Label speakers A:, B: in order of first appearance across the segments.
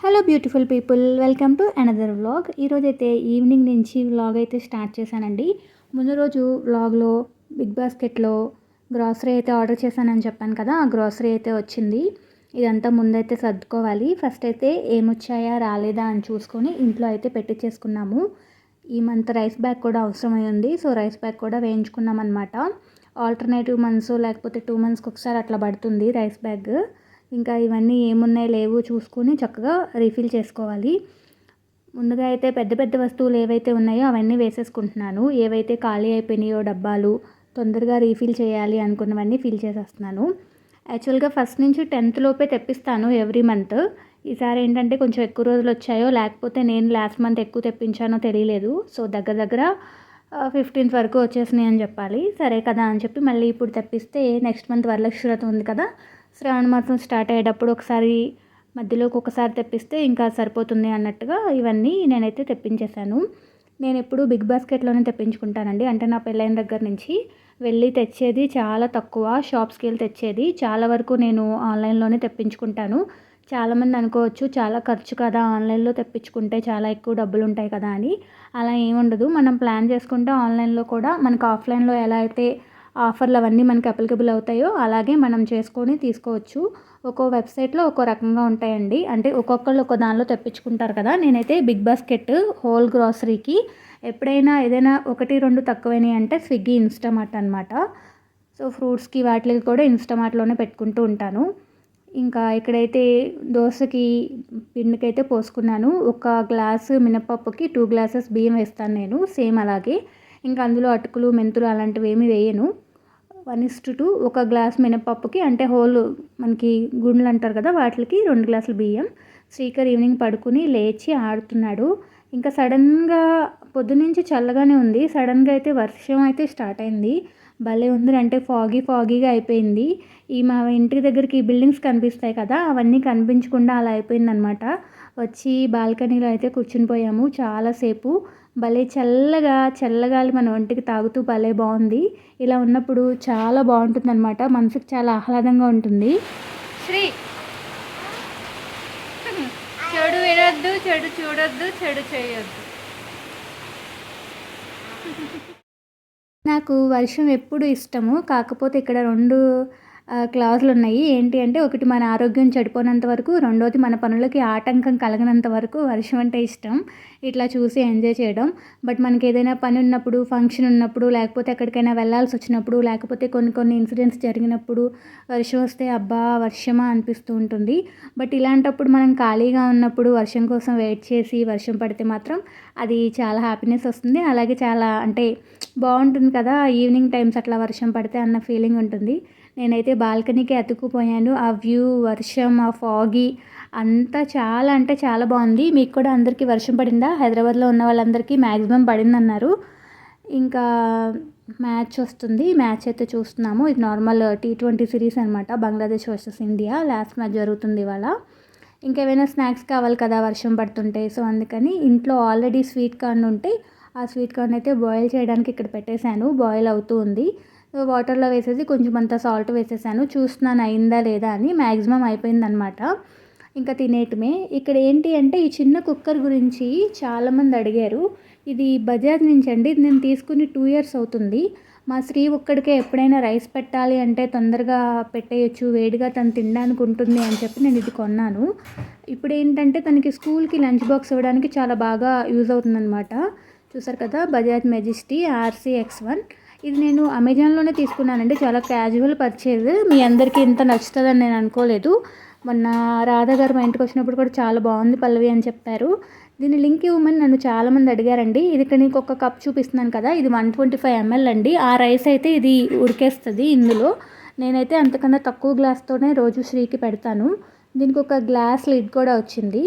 A: Hello beautiful people welcome to another vlog ఈరోజైతే evening నుంచి vlog అయితే స్టార్ట్ చేశానండి. ముందు రోజు వ్లాగ్లో బిగ్ బాస్కెట్లో గ్రాసరీ అయితే ఆర్డర్ చేశానని చెప్పాను కదా ఆ గ్రాసరీ అయితే వచ్చింది. ఇదంతా ముందైతే సర్దుకోవాలి. ఫస్ట్ అయితే ఏమొచ్చాయా రాలేదా అని చూసుకొని ఇంట్లో అయితే పెట్టించేసుకున్నాము ఈ మంత్ రైస్ బ్యాగ్ కూడా అవసరమై ఉంది సో రైస్ బ్యాగ్ కూడా వేయించుకున్నాం అనమాట ఆల్టర్నేటివ్ మంత్స్ లేకపోతే టూ మంత్స్కి ఒకసారి అట్లా పడుతుంది రైస్ బ్యాగ్ ఇంకా ఇవన్నీ ఏమున్నాయి లేవు చూసుకొని చక్కగా రీఫిల్ చేసుకోవాలి. ముందుగా అయితే పెద్ద పెద్ద వస్తువులు ఏవైతే ఉన్నాయో అవన్నీ వేసేసుకుంటున్నాను. ఏవైతే ఖాళీ అయిపోయినాయో డబ్బాలు తొందరగా రీఫిల్ చేయాలి అనుకున్నవన్నీ ఫిల్ చేసేస్తున్నాను. యాక్చువల్గా ఫస్ట్ నుంచి టెన్త్ లోపే తెప్పిస్తాను ఎవ్రీ మంత్ ఈసారి ఏంటంటే కొంచెం ఎక్కువ రోజులు వచ్చాయో లేకపోతే నేను లాస్ట్ మంత్ ఎక్కువ తెప్పించానో తెలియలేదు. సో దగ్గర దగ్గర ఫిఫ్టీన్త్ వరకు వచ్చేసినాయి అని చెప్పాలి. సరే కదా అని చెప్పి మళ్ళీ ఇప్పుడు తెప్పిస్తే నెక్స్ట్ మంత్ వరలక్ష్మి ఉంది కదా శ్రావణ మాసం స్టార్ట్ అయ్యేటప్పుడు ఒకసారి మధ్యలోకి ఒకసారి తెప్పిస్తే ఇంకా సరిపోతుంది అన్నట్టుగా ఇవన్నీ నేనైతే తెప్పించేశాను. నేను ఎప్పుడు బిగ్ బాస్కెట్లోనే తెప్పించుకుంటానండి. అంటే నా పెళ్ళైన దగ్గర నుంచి వెళ్ళి తెచ్చేది చాలా తక్కువ షాప్స్కి వెళ్ళి తెచ్చేది చాలా వరకు నేను ఆన్లైన్లోనే తెప్పించుకుంటాను. చాలామంది అనుకోవచ్చు చాలా ఖర్చు కదా ఆన్లైన్లో తెప్పించుకుంటే చాలా ఎక్కువ డబ్బులు ఉంటాయి కదా అని. అలా ఏముండదు మనం ప్లాన్ చేసుకుంటే ఆన్లైన్లో కూడా మనకు ఆఫ్లైన్లో ఎలా అయితే ఆఫర్లు అవన్నీ మనకి అప్లికబుల్ అవుతాయో అలాగే మనం చేసుకొని తీసుకోవచ్చు. ఒక్కో వెబ్సైట్లో ఒక్కో రకంగా ఉంటాయండి. అంటే ఒక్కొక్కళ్ళు ఒక్కో దానిలో తెప్పించుకుంటారు కదా. నేనైతే బిగ్ బాస్కెట్ హోల్ గ్రాసరీకి ఎప్పుడైనా ఏదైనా ఒకటి రెండు తక్కువైనాయి అంటే స్విగ్గీ ఇన్స్టామార్ట్ అనమాట సో ఫ్రూట్స్కి వాటికి కూడా ఇన్స్టామార్ట్లోనే పెట్టుకుంటూ ఉంటాను. ఇంకా ఇక్కడైతే దోశకి పిండికైతే పోసుకున్నాను. ఒక గ్లాసు మినపప్పుకి టూ గ్లాసెస్ బియ్యం వేస్తాను నేను సేమ్ అలాగే. ఇంకా అందులో అటుకులు మెంతులు అలాంటివి ఏమి వేయను. వన్ ఇస్టు టూ ఒక గ్లాస్ మినపప్పుకి అంటే హోల్ మనకి గుండ్లు అంటారు కదా వాటికి రెండు గ్లాసులు బియ్యం. శ్రీకర్ ఈవినింగ్ పడుకుని లేచి ఆడుతున్నాడు. ఇంకా సడన్గా పొద్దునుంచి చల్లగానే ఉంది. సడన్గా అయితే వర్షం అయితే స్టార్ట్ అయింది. భలే ఉంది. అంటే ఫాగీ ఫాగీగా అయిపోయింది. ఈ మా ఇంటి దగ్గరికి బిల్డింగ్స్ కనిపిస్తాయి కదా అవన్నీ కనిపించకుండా అలా అయిపోయిందనమాట వచ్చి బాల్కనీలో అయితే కూర్చుని పోయాము. చాలాసేపు భలే చల్లగా చల్లగాలి మన ఒంటికి తాగుతూ భలే బాగుంది. ఇలా ఉన్నప్పుడు చాలా బాగుంటుంది అనమాట మనసుకు చాలా ఆహ్లాదంగా ఉంటుంది. శ్రీ! చెడు వినొద్దు చెడు చూడొద్దు చెడు చేయొద్దు. నాకు వర్షం ఎప్పుడు ఇష్టము. కాకపోతే ఇక్కడ రెండు క్లాజులు ఉన్నాయి ఏంటి అంటే ఒకటి మన ఆరోగ్యం చెడిపోనంత వరకు రెండోది మన పనులకి ఆటంకం కలగనంత వరకు వర్షం అంటే ఇష్టం. ఇట్లా చూసి ఎంజాయ్ చేయడం. బట్ మనకి ఏదైనా పని ఉన్నప్పుడు ఫంక్షన్ ఉన్నప్పుడు లేకపోతే ఎక్కడికైనా వెళ్ళాల్సి వచ్చినప్పుడు లేకపోతే కొన్ని కొన్ని ఇన్సిడెంట్స్ జరిగినప్పుడు వర్షం వస్తే అబ్బా వర్షమా అనిపిస్తూ ఉంటుంది. బట్ ఇలాంటప్పుడు మనం ఖాళీగా ఉన్నప్పుడు వర్షం కోసం వెయిట్ చేసి వర్షం పడితే మాత్రం అది చాలా హ్యాపీనెస్ వస్తుంది. అలాగే చాలా అంటే బాగుంటుంది కదా ఈవినింగ్ టైమ్స్ అట్లా వర్షం పడితే అన్న ఫీలింగ్ ఉంటుంది. నేనైతే బాల్కనీకి అతుక్కుపోయాను. ఆ వ్యూ వర్షం ఆ ఫాగి అంతా చాలా అంటే చాలా బాగుంది. మీకు కూడా అందరికీ వర్షం పడిందా? హైదరాబాద్లో ఉన్న వాళ్ళందరికీ మ్యాక్సిమం పడిందన్నారు. ఇంకా మ్యాచ్ వస్తుంది. మ్యాచ్ అయితే చూస్తున్నాము. ఇది నార్మల్ టీ ట్వంటీ సిరీస్ అనమాట Bangladesh versus India. Last match జరుగుతుంది ఇవాళ. ఇంకేమైనా స్నాక్స్ కావాలి కదా వర్షం పడుతుంటే. సో అందుకని ఇంట్లో ఆల్రెడీ స్వీట్ కార్న్ ఉంటే ఆ స్వీట్ కార్న్ అయితే బాయిల్ చేయడానికి ఇక్కడ పెట్టేశాను. బాయిల్ అవుతూ ఉంది. వాటర్లో వేసేసి కొంచెం అంత సాల్ట్ వేసేసాను. చూస్తున్నాను అయిందా లేదా అని మ్యాక్సిమం అయిపోయిందనమాట ఇంకా తినేయటమే ఇక్కడ ఏంటి అంటే ఈ చిన్న కుక్కర్ గురించి చాలామంది అడిగారు. ఇది బజాజ్ నుంచి అండి. ఇది నేను తీసుకుని టూ ఇయర్స్ అవుతుంది. మా స్త్రీ ఒక్కడికే ఎప్పుడైనా రైస్ పెట్టాలి అంటే తొందరగా పెట్టేయచ్చు. వేడిగా తను తినడానికి ఉంటుంది అని చెప్పి నేను ఇది కొన్నాను. ఇప్పుడు ఏంటంటే తనకి స్కూల్కి లంచ్ బాక్స్ ఇవ్వడానికి చాలా బాగా యూజ్ అవుతుందన్నమాట. చూసారు కదా? Bajaj Majesty RC X one. ఇది నేను అమెజాన్లోనే తీసుకున్నానండి. చాలా క్యాజువల్ పర్చేజ్ మీ అందరికీ ఇంత నచ్చుతుందని నేను అనుకోలేదు. మొన్న రాధా గారు మా ఇంటికి వచ్చినప్పుడు కూడా చాలా బాగుంది పల్లవి అని చెప్పారు. దీని లింక్ ఇవ్వమని నన్ను చాలామంది అడిగారండి. ఇది ఇక్కడ నీకు ఒక కప్ చూపిస్తున్నాను కదా ఇది వన్ ట్వంటీ ఫైవ్ ఎంఎల్ అండి. ఆ రైస్ అయితే ఇది ఉడికేస్తుంది ఇందులో. నేనైతే అంతకన్నా తక్కువ గ్లాస్తోనే రోజు శ్రీకి పెడతాను. దీనికి ఒక గ్లాస్ లిడ్ కూడా వచ్చింది.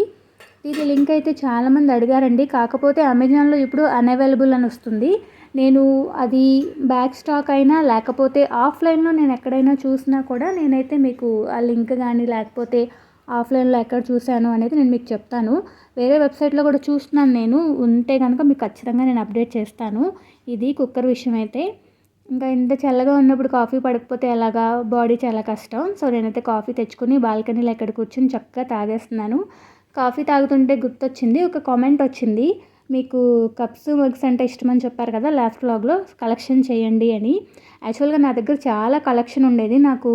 A: దీని లింక్ అయితే చాలామంది అడిగారండి. కాకపోతే అమెజాన్లో ఇప్పుడు అన్అవైలబుల్ అని వస్తుంది. నేను అది బ్యాక్ స్టాక్ అయినా లేకపోతే ఆఫ్లైన్లో నేను ఎక్కడైనా చూసినా కూడా నేనైతే మీకు ఆ లింక్ కానీ లేకపోతే ఆఫ్లైన్లో ఎక్కడ చూశాను అనేది నేను మీకు చెప్తాను. వేరే వెబ్సైట్లో కూడా చూస్తున్నాను నేను. ఉంటే కనుక మీకు ఖచ్చితంగా నేను అప్డేట్ చేస్తాను. ఇది కుక్కర్ విషయం అయితే. ఇంకా ఇంత చల్లగా ఉన్నప్పుడు కాఫీ పడకపోతే ఎలాగా? బాడీ చాలా కష్టం. సో నేనైతే కాఫీ తెచ్చుకుని బాల్కనీలో ఎక్కడ కూర్చొని చక్కగా తాగేస్తున్నాను. కాఫీ తాగుతుంటే గుర్తొచ్చింది ఒక కామెంట్ వచ్చింది. మీకు కప్స్ మగ్స్ అంటే ఇష్టమని చెప్పారు కదా లాస్ట్ వ్లాగ్లో కలెక్షన్ చేయండి అని. యాక్చువల్గా నా దగ్గర చాలా కలెక్షన్ ఉండేది. నాకు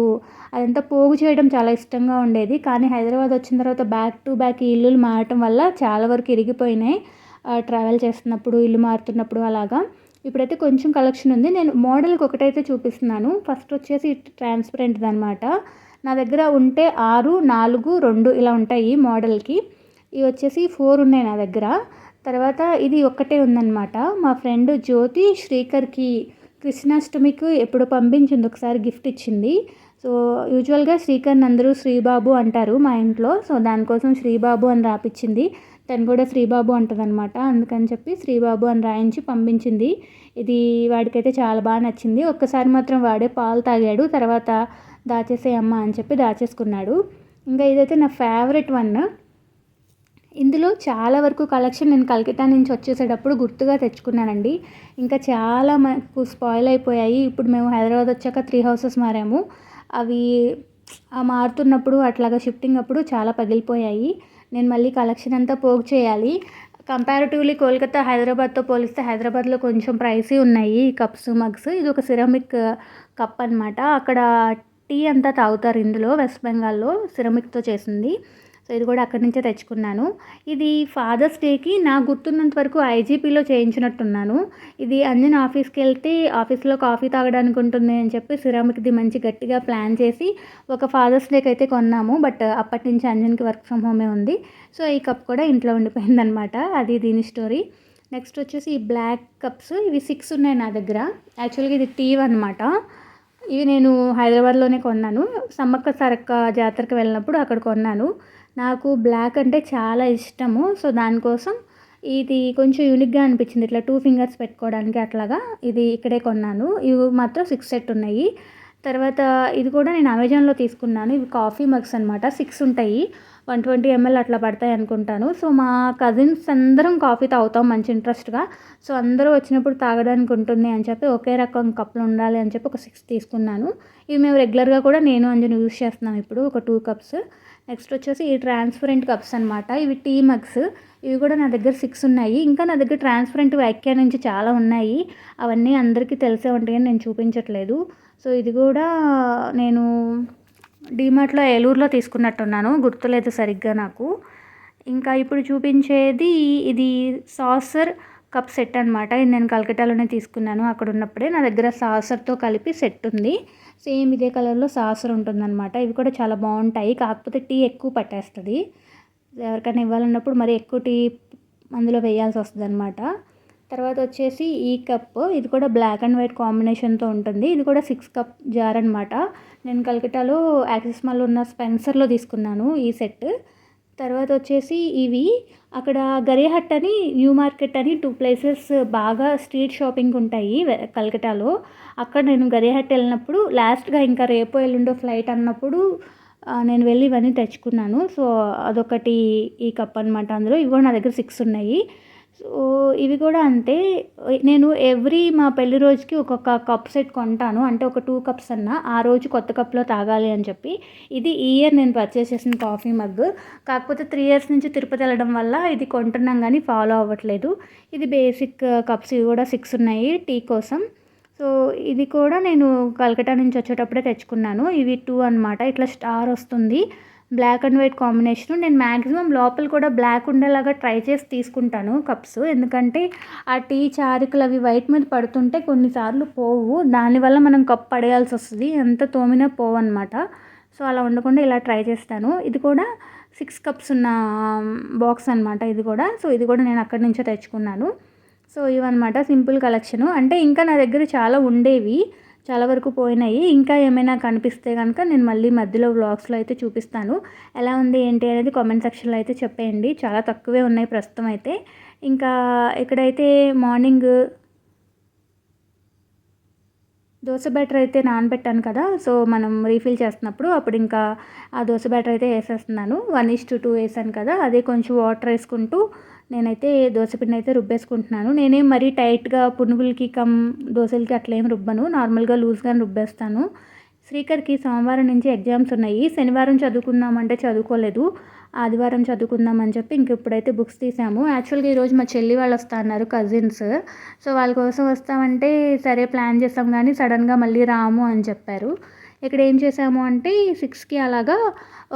A: అదంతా పోగు చేయడం చాలా ఇష్టంగా ఉండేది. కానీ హైదరాబాద్ వచ్చిన తర్వాత బ్యాక్ టు బ్యాక్ ఇల్లులు మారటం వల్ల చాలా వరకు ఇరిగిపోయినాయి. ట్రావెల్ చేస్తున్నప్పుడు ఇల్లు మారుతున్నప్పుడు అలాగా. ఇప్పుడైతే కొంచెం కలెక్షన్ ఉంది. నేను మోడల్కి ఒకటైతే చూపిస్తున్నాను. ఫస్ట్ వచ్చేసి ట్రాన్స్పరెంట్ది అనమాట నా దగ్గర ఉంటే ఆరు నాలుగు రెండు ఇలా ఉంటాయి మోడల్కి. ఇవి వచ్చేసి ఫోర్ ఉన్నాయి నా దగ్గర. తర్వాత ఇది ఒక్కటే ఉందన్నమాట. మా ఫ్రెండ్ జ్యోతి శ్రీకర్కి కృష్ణాష్టమికి ఎప్పుడు పంపించింది ఒకసారి గిఫ్ట్ ఇచ్చింది. సో యూజువల్గా శ్రీకర్ని అందరూ శ్రీబాబు అంటారు మా ఇంట్లో. సో దానికోసం శ్రీబాబు అని రాపిచ్చింది. తను కూడా శ్రీబాబు అనమాట అందుకని చెప్పి శ్రీబాబు అని రాయించి పంపించింది. ఇది వాడికైతే చాలా బాగా నచ్చింది. ఒక్కసారి మాత్రం వాడే పాలు తాగాడు. తర్వాత దాచేసే అమ్మ అని చెప్పి దాచేసుకున్నాడు. ఇంకా ఇదైతే నా ఫేవరెట్ వన్ ఇందులో చాలా వరకు కలెక్షన్ నేను కలకత్తా నుంచి వచ్చేసేటప్పుడు గుర్తుగా తెచ్చుకున్నానండి. ఇంకా చాలా మాకు స్పాయిల్ అయిపోయాయి. ఇప్పుడు మేము హైదరాబాద్ వచ్చాక త్రీ హౌసెస్ మారాము. అవి మారుతున్నప్పుడు అట్లాగా షిఫ్టింగ్ అప్పుడు చాలా పగిలిపోయాయి. నేను మళ్ళీ కలెక్షన్ అంతా పోగు చేయాలి. కంపారిటివ్లీ కోల్కతా హైదరాబాద్తో పోలిస్తే హైదరాబాద్లో కొంచెం ప్రైసీ ఉన్నాయి. కప్స్ మగ్స్ ఇది ఒక సిరమిక్ కప్ అనమాట అక్కడ టీ అంతా తాగుతారు. ఇందులో వెస్ట్ బెంగాల్లో సిరమిక్తో చేసింది. సో ఇది కూడా అక్కడి నుంచే తెచ్చుకున్నాను. ఇది ఫాదర్స్ డేకి నా గుర్తున్నంత వరకు ఐజీపీలో చేయించినట్టున్నాను. ఇది అంజన్ ఆఫీస్కి వెళ్తే ఆఫీస్లో కాఫీ తాగడానికి ఉంటుంది అని చెప్పి సిరామిక్ది మంచి గట్టిగా ప్లాన్ చేసి ఒక ఫాదర్స్ డేకి అయితే కొన్నాము. బట్ అప్పటి నుంచి అంజన్కి వర్క్ ఫ్రమ్ హోమే ఉంది. సో ఈ కప్ కూడా ఇంట్లో ఉండిపోయిందనమాట. అది దీని స్టోరీ. నెక్స్ట్ వచ్చేసి ఈ బ్లాక్ కప్స్. ఇవి సిక్స్ ఉన్నాయి నా దగ్గర. యాక్చువల్గా ఇది టీవ్ అనమాట ఇవి నేను హైదరాబాద్లోనే కొన్నాను. సమ్మక్క సరక్క జాతరకు వెళ్ళినప్పుడు అక్కడ కొన్నాను. నాకు బ్లాక్ అంటే చాలా ఇష్టము. సో దానికోసం ఇది కొంచెం యూనిక్గా అనిపించింది. ఇట్లా టూ ఫింగర్స్ పెట్టుకోవడానికి అట్లాగా ఇది ఇక్కడే కొన్నాను. ఇవి మాత్రం సిక్స్ సెట్ ఉన్నాయి. తర్వాత ఇది కూడా నేను అమెజాన్లో తీసుకున్నాను. ఇవి కాఫీ మగ్స్ అనమాట సిక్స్ ఉంటాయి. వన్ ట్వంటీ ఎంఎల్ అట్లా పడతాయి అనుకుంటాను. సో మా కజిన్స్ అందరం కాఫీ తాగుతాం మంచి ఇంట్రెస్ట్గా సో అందరూ వచ్చినప్పుడు తాగడానికి ఉంటుంది అని చెప్పి ఒకే రకం కప్పులు ఉండాలి అని చెప్పి ఒక సిక్స్ తీసుకున్నాను. ఇవి మేము రెగ్యులర్గా కూడా నేను అంజను యూస్ చేస్తున్నాం ఇప్పుడు ఒక టూ కప్స్ నెక్స్ట్ వచ్చేసి ఈ ట్రాన్స్పరెంట్ కప్స్ అనమాట ఇవి టీ మగ్స్ ఇవి కూడా నా దగ్గర సిక్స్ ఉన్నాయి. ఇంకా నా దగ్గర ట్రాన్స్పరెంట్ వ్యాఖ్య నుంచి చాలా ఉన్నాయి. అవన్నీ అందరికీ తెలిసే ఉంటాయని నేను చూపించట్లేదు. సో ఇది కూడా నేను డీమార్ట్లో ఏలూరులో తీసుకున్నట్టున్నాను. గుర్తులేదు సరిగ్గా నాకు. ఇంకా ఇప్పుడు చూపించేది ఇది సాసర్ కప్ సెట్ అనమాట ఇది నేను కలకటాలోనే తీసుకున్నాను. అక్కడ ఉన్నప్పుడే నా దగ్గర సాసర్తో కలిపి సెట్ ఉంది. సేమ్ ఇదే కలర్లో సాసర్ ఉంటుందన్నమాట. ఇవి కూడా చాలా బాగుంటాయి. కాకపోతే టీ ఎక్కువ పట్టేస్తుంది. ఎవరికైనా ఇవ్వాలన్నప్పుడు మరి ఎక్కువ టీ అందులో వేయాల్సి వస్తుంది అనమాట తర్వాత వచ్చేసి ఈ కప్ ఇది కూడా బ్లాక్ అండ్ వైట్ కాంబినేషన్తో ఉంటుంది. ఇది కూడా సిక్స్ కప్ జార్ అనమాట నేను కలకటాలో యాక్సిస్ మాల్ ఉన్న స్పెన్సర్లో తీసుకున్నాను ఈ సెట్. తర్వాత వచ్చేసి ఇవి అక్కడ గరిహట్ అని న్యూ మార్కెట్ అని టూ ప్లేసెస్ బాగా స్ట్రీట్ షాపింగ్ ఉంటాయి కలకటాలో అక్కడ నేను గరిహట్ వెళ్ళినప్పుడు లాస్ట్గా ఇంకా రేపు ఎల్లుండో ఫ్లైట్ అన్నప్పుడు నేను వెళ్ళి ఇవన్నీ తెచ్చుకున్నాను. సో అదొకటి ఈ కప్ అనమాట అందులో ఇవి నా దగ్గర సిక్స్ ఉన్నాయి. సో ఇవి కూడా అంతే నేను ఎవ్రీ మా పెళ్ళి రోజుకి ఒక్కొక్క కప్ సెట్ కొంటాను. అంటే ఒక టూ కప్స్ అన్న ఆ రోజు కొత్త కప్లో తాగాలి అని చెప్పి. ఇది ఈ ఇయర్ నేను పర్చేస్ చేసిన కాఫీ మగ్ కాకపోతే త్రీ ఇయర్స్ నుంచి తిరుపతి వెళ్ళడం వల్ల ఇది కొంటున్నాం కానీ ఫాలో అవ్వట్లేదు. ఇది బేసిక్ కప్స్ ఇవి కూడా సిక్స్ ఉన్నాయి టీ కోసం. సో ఇది కూడా నేను కలకటా నుంచి వచ్చేటప్పుడే తెచ్చుకున్నాను. ఇవి టూ అనమాట ఇట్లా స్టార్ వస్తుంది. బ్లాక్ అండ్ వైట్ కాంబినేషన్ నేను మ్యాక్సిమం లోపల కూడా బ్లాక్ ఉండేలాగా ట్రై చేసి తీసుకుంటాను కప్స్ ఎందుకంటే ఆ టీ చారికలు అవి వైట్ మీద పడుతుంటే కొన్నిసార్లు పోవు. దానివల్ల మనం కప్ పడేయాల్సి వస్తుంది. ఎంత తోమినా పోవు అనమాట సో అలా ఉండకుండా ఇలా ట్రై చేస్తాను. ఇది కూడా సిక్స్ కప్స్ ఉన్న um, బాక్స్ అనమాట ఇది కూడా. సో ఇది కూడా నేను అక్కడి నుంచే తెచ్చుకున్నాను. సో ఇవన్నమాట సింపుల్ కలెక్షను అంటే ఇంకా నా దగ్గర చాలా ఉండేవి. చాలా వరకు పోయినాయి. ఇంకా ఏమైనా కనిపిస్తే కనుక నేను మళ్ళీ మధ్యలో వ్లాగ్స్లో అయితే చూపిస్తాను. ఎలా ఉంది ఏంటి అనేది కామెంట్ సెక్షన్లో అయితే చెప్పేయండి. చాలా తక్కువే ఉన్నాయి ప్రస్తుతం అయితే. ఇంకా ఇక్కడైతే మార్నింగ్ దోశ బ్యాటర్ అయితే నానబెట్టాను కదా సో మనం రీఫిల్ చేస్తున్నప్పుడు అప్పుడు ఇంకా ఆ దోశ బ్యాటర్ అయితే వేసేస్తున్నాను. వన్ ఇస్ టు టూ వేసాను కదా అదే కొంచెం వాటర్ వేసుకుంటూ నేనైతే దోశపిండి అయితే రుబ్బేసుకుంటున్నాను. నేనేం మరీ టైట్గా పునుగులకి కమ్ దోశలకి అట్లా ఏం రుబ్బను. నార్మల్గా లూజ్గానే రుబ్బేస్తాను. శ్రీకర్కి సోమవారం నుంచి ఎగ్జామ్స్ ఉన్నాయి. శనివారం చదువుకుందామంటే చదువుకోలేదు. ఆదివారం చదువుకుందాం అని చెప్పి ఇంక ఇప్పుడైతే బుక్స్ తీసాము. యాక్చువల్గా ఈరోజు మా చెల్లి వాళ్ళు వస్తా అన్నారు కజిన్స్. సో వాళ్ళ కోసం వస్తామంటే సరే ప్లాన్ చేస్తాం కానీ సడన్గా మళ్ళీ రాము అని చెప్పారు. ఇక్కడ ఏం చేసాము అంటే సిక్స్కి అలాగా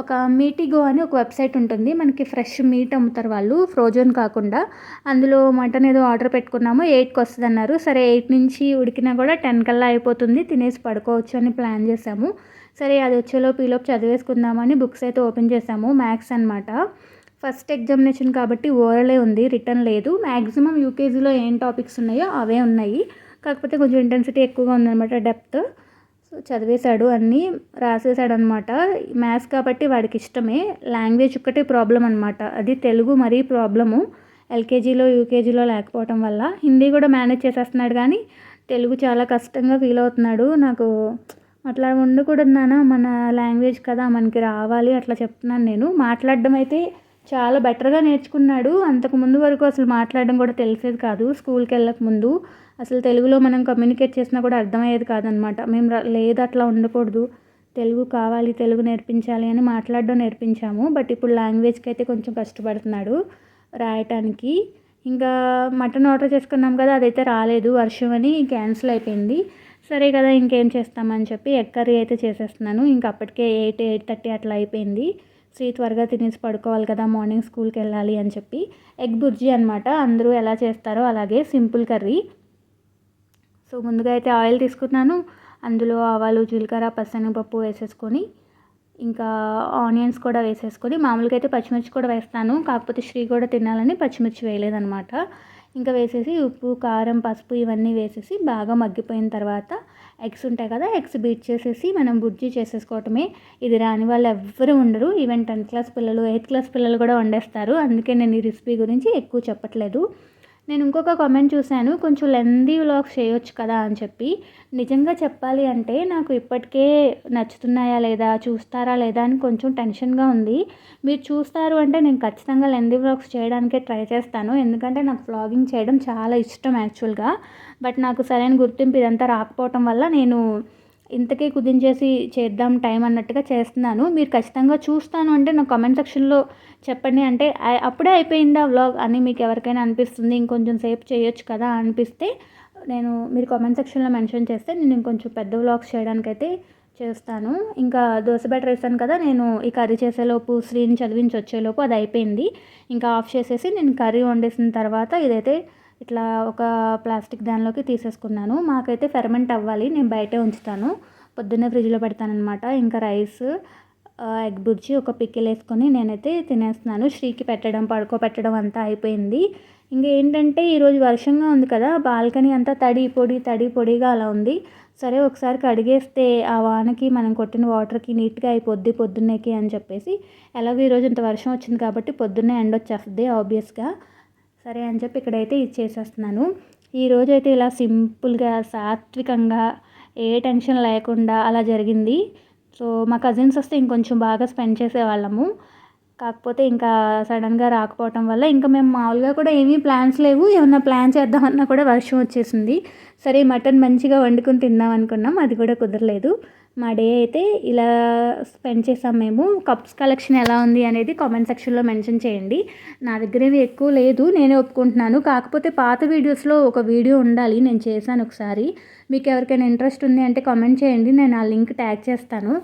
A: ఒక మీటిగో అని ఒక వెబ్సైట్ ఉంటుంది. మనకి ఫ్రెష్ మీట్ అమ్ముతారు వాళ్ళు ఫ్రోజన్ కాకుండా. అందులో మటన్ ఏదో ఆర్డర్ పెట్టుకున్నాము ఎయిట్కి వస్తుంది అన్నారు సరే ఎయిట్ నుంచి ఉడికినా కూడా టెన్ కల్లా అయిపోతుంది తినేసి పడుకోవచ్చు అని ప్లాన్ చేసాము. సరే అది వచ్చేలోపు ఈలోపు చదివేసుకుందామని బుక్స్ అయితే ఓపెన్ చేసాము మ్యాథ్స్ అనమాట ఫస్ట్ ఎగ్జామినేషన్ కాబట్టి ఓరలే ఉంది రిటర్న్ లేదు. మ్యాక్సిమం యూకేజీలో ఏం టాపిక్స్ ఉన్నాయో అవే ఉన్నాయి. కాకపోతే కొంచెం ఇంటెన్సిటీ ఎక్కువగా ఉందన్నమాట డెప్త్. చదివేశాడు అన్నీ రాసేసాడు అనమాట మ్యాథ్స్ కాబట్టి వాడికి ఇష్టమే. లాంగ్వేజ్ ఒక్కటే ప్రాబ్లం అనమాట అది తెలుగు మరీ ప్రాబ్లము. ఎల్కేజీలో యూకేజీలో లేకపోవటం వల్ల. హిందీ కూడా మేనేజ్ చేసేస్తున్నాడు కానీ తెలుగు చాలా కష్టంగా ఫీల్ అవుతున్నాడు. నాకు అట్లా ఉండకూడదు మన లాంగ్వేజ్ కదా మనకి రావాలి అట్లా చెప్తున్నాను నేను. మాట్లాడడం అయితే చాలా బెటర్గా నేర్చుకున్నాడు. అంతకు ముందు వరకు అసలు మాట్లాడడం కూడా తెలిసేది కాదు. స్కూల్కి వెళ్ళక ముందు. అసలు తెలుగులో మనం కమ్యూనికేట్ చేసినా కూడా అర్థమయ్యేది కాదనమాట. మేము లేదు అట్లా ఉండకూడదు. తెలుగు కావాలి తెలుగు నేర్పించాలి అని మాట్లాడడం నేర్పించాము. బట్ ఇప్పుడు లాంగ్వేజ్కి అయితే కొంచెం కష్టపడుతున్నాడు రాయటానికి. ఇంకా మటన్ ఆర్డర్ చేసుకున్నాం కదా అదైతే రాలేదు. వర్షం అని క్యాన్సిల్ అయిపోయింది. సరే కదా ఇంకేం చేస్తామని చెప్పి ఎగ్ కర్రీ అయితే చేసేస్తున్నాను. ఇంకా అప్పటికే ఎయిట్ ఎయిట్ థర్టీ అట్లా అయిపోయింది. శ్రీ త్వరగా తినేసి పడుకోవాలి కదా మార్నింగ్ స్కూల్కి వెళ్ళాలి అని చెప్పి. ఎగ్ బుర్జీ అనమాట అందరూ ఎలా చేస్తారో అలాగే సింపుల్ కర్రీ. సో ముందుగా అయితే ఆయిల్ తీసుకున్నాను. అందులో ఆవాలు జీలకర్ర పసనపప్పు వేసేసుకొని ఇంకా ఆనియన్స్ కూడా వేసేసుకొని మామూలుగా అయితే పచ్చిమిర్చి కూడా వేస్తాను. కాకపోతే శ్రీ కూడా తినాలని పచ్చిమిర్చి వేయలేదనమాట ఇంకా వేసేసి ఉప్పు కారం పసుపు ఇవన్నీ వేసేసి బాగా మగ్గిపోయిన తర్వాత ఎగ్స్ ఉంటాయి కదా ఎగ్స్ బీట్ చేసేసి మనం బుజ్జి చేసేసుకోవటమే. ఇది రాని వాళ్ళు ఎవ్వరూ ఉండరు. ఈవెన్ టెన్త్ క్లాస్ పిల్లలు ఎయిత్ క్లాస్ పిల్లలు కూడా వండేస్తారు. అందుకే నేను ఈ రెసిపీ గురించి ఎక్కువ చెప్పట్లేదు. నేను ఇంకొక కామెంట్ చూశాను కొంచెం లెందీ వ్లాగ్స్ చేయొచ్చు కదా అని చెప్పి. నిజంగా చెప్పాలి అంటే నాకు ఇప్పటికే నచ్చుతున్నాయా లేదా చూస్తారా లేదా అని కొంచెం టెన్షన్గా ఉంది. మీరు చూస్తారు అంటే నేను ఖచ్చితంగా లెందీ వ్లాగ్స్ చేయడానికే ట్రై చేస్తాను. ఎందుకంటే నాకు వ్లాగింగ్ చేయడం చాలా ఇష్టం యాక్చువల్గా బట్ నాకు సరైన గుర్తింపు ఇదంతా రాకపోవటం వల్ల నేను ఇంతకీ కుదించేసి చేద్దాం టైం అన్నట్టుగా చేస్తున్నాను. మీరు ఖచ్చితంగా చూస్తాను అంటే నా కామెంట్ సెక్షన్లో చెప్పండి. అంటే అప్పుడే అయిపోయిందా వ్లాగ్ అని మీకు ఎవరికైనా అనిపిస్తుంది? ఇంకొంచెం సేపు చేయొచ్చు కదా అనిపిస్తే నేను మీరు కామెంట్ సెక్షన్లో మెన్షన్ చేస్తే నేను ఇంకొంచెం పెద్ద వ్లాగ్స్ చేయడానికైతే చేస్తాను. ఇంకా దోశ బెటర్ వేసాను కదా నేను ఈ కర్రీ చేసేలోపు శ్రీని చదివించి వచ్చేలోపు అది అయిపోయింది. ఇంకా ఆఫ్ చేసేసి నేను కర్రీ వండేసిన తర్వాత ఇదైతే ఇట్లా ఒక ప్లాస్టిక్ దానిలోకి తీసేసుకున్నాను. మాకైతే ఫెర్మెంట్ అవ్వాలి నేను బయటే ఉంచుతాను. పొద్దున్నే ఫ్రిడ్జ్లో పెడతానమాట ఇంకా రైస్ ఎగ్ బుర్జీ ఒక పిక్కిల్ వేసుకొని నేనైతే తినేస్తున్నాను. శ్రీకి పెట్టడం పడుకోబెట్టడం అంతా అయిపోయింది. ఇంకా ఏంటంటే ఈరోజు వర్షంగా ఉంది కదా బాల్కనీ అంతా తడి పొడి తడి పొడిగా అలా ఉంది. సరే ఒకసారి కడిగేస్తే ఆ వానకి మనం కొట్టిన వాటర్కి నీట్గా అయిపోద్ది పొద్దున్నేకి అని చెప్పేసి ఎలాగో ఈరోజు ఇంత వర్షం వచ్చింది కాబట్టి పొద్దున్నే ఎండ వచ్చేస్తుంది ఆబ్వియస్గా సరే అని చెప్పి ఇక్కడైతే ఇచ్చేసేస్తున్నాను. ఈరోజు అయితే ఇలా సింపుల్గా సాత్వికంగా ఏ టెన్షన్ లేకుండా అలా జరిగింది. సో మా కజిన్స్ వస్తే ఇంకొంచెం బాగా స్పెండ్ చేసేవాళ్ళము. కాకపోతే ఇంకా సడన్గా రాకపోవటం వల్ల ఇంకా మేము మామూలుగా కూడా ఏమీ ప్లాన్స్ లేవు. ఏమన్నా ప్లాన్ చేద్దామన్నా కూడా వర్షం వచ్చేసింది. సరే మటన్ మంచిగా వండుకొని తిందాం అనుకున్నాం. అది కూడా కుదరలేదు. మా డే అయితే ఇలా స్పెండ్ చేసాం మేము. కప్స్ కలెక్షన్ ఎలా ఉంది అనేది కామెంట్ సెక్షన్లో మెన్షన్ చేయండి. నా దగ్గర ఏమి ఎక్కువ లేదు నేనే ఒప్పుకుంటున్నాను. కాకపోతే పాత వీడియోస్లో ఒక వీడియో ఉండాలి నేను చేశాను ఒకసారి. మీకు ఎవరికైనా ఇంట్రెస్ట్ ఉంది అంటే కామెంట్ చేయండి నేను ఆ లింక్ ట్యాగ్ చేస్తాను.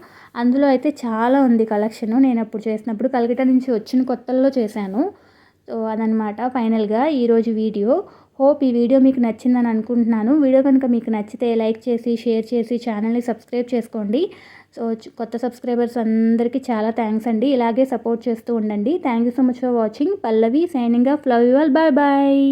A: అందులో అయితే చాలా ఉంది కలెక్షన్. నేను అప్పుడు చేసినప్పుడు కలకట నుంచి వచ్చిన కొత్తల్లో చేశాను. సో అదనమాట ఫైనల్గా ఈరోజు వీడియో. హోప్ ఈ వీడియో మీకు నచ్చిందని అనుకుంటున్నాను. వీడియో కనుక మీకు నచ్చితే లైక్ చేసి షేర్ చేసి ఛానల్ని సబ్స్క్రైబ్ చేసుకోండి. సో కొత్త సబ్స్క్రైబర్స్ అందరికీ చాలా థ్యాంక్స్ అండి. ఇలాగే సపోర్ట్ చేస్తూ ఉండండి. Thank you so much for watching. Pallavi signing off. Love you all. Bye bye.